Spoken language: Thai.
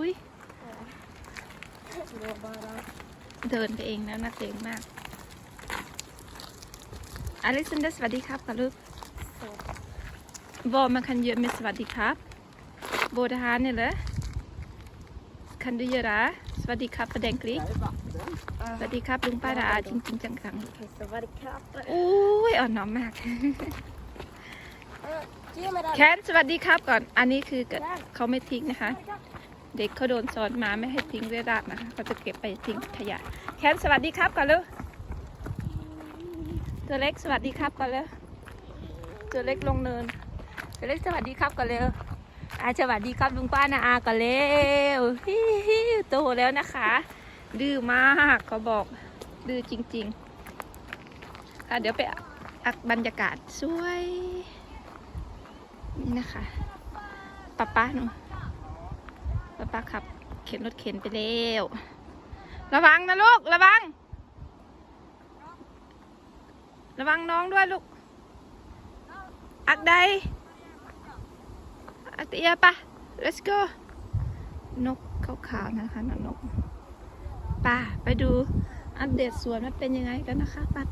อุ้ย Jobbar bara. เดินไปเองแล้วนักเลงมากอเล็กซานเดอร์สวัสดีครับค่ะลูก Så. บอมันคันเยอะไม่สวัสดีครับโบทหารเนี่ยเหรอคันดูเยอะระสวัสดีครับประแดงกรีกสวัสดีครับลุงป้าดาจริงจริงๆจัง Okej, så var det katt. ๆอุ้ยอ่อนน้อมมาก Ge mig den. แคนสวัสดีครับก่อน อันนี้คือเกิดเขาไม่ทิ้งนะคะ เด็กเขาโดนสอนมาไม่ให้ทิ้งเรี่รานะคะเขาจะเก็บไปทิ้งขยะ แคนสวัสดีครับก่อนเลยตัวเล็กสวัสดีครับก่อนเลยตัวเล็กลงเนินตัวเล็กสวัสดีครับก่อนเลยอาสวัสดีครับลุงป้านาอาก่อนเร็วฮิฮิโตแล้วนะคะ ดื้อมากเขาบอกดื้อจริงๆค่ะเดี๋ยวไปอักบรรยากาศสวยนี่นะคะป้าป้าหนู ป้าป้าขับ เข็นรถเข็นไปเร็ว ระวังนะลูก ระวัง ระวังน้องด้วยลูก อักใดอักเตียปะ let's go นกขาวๆนะคะนกป้าไปดูอัปเดตสวนมันเป็นยังไงกันนะคะป้า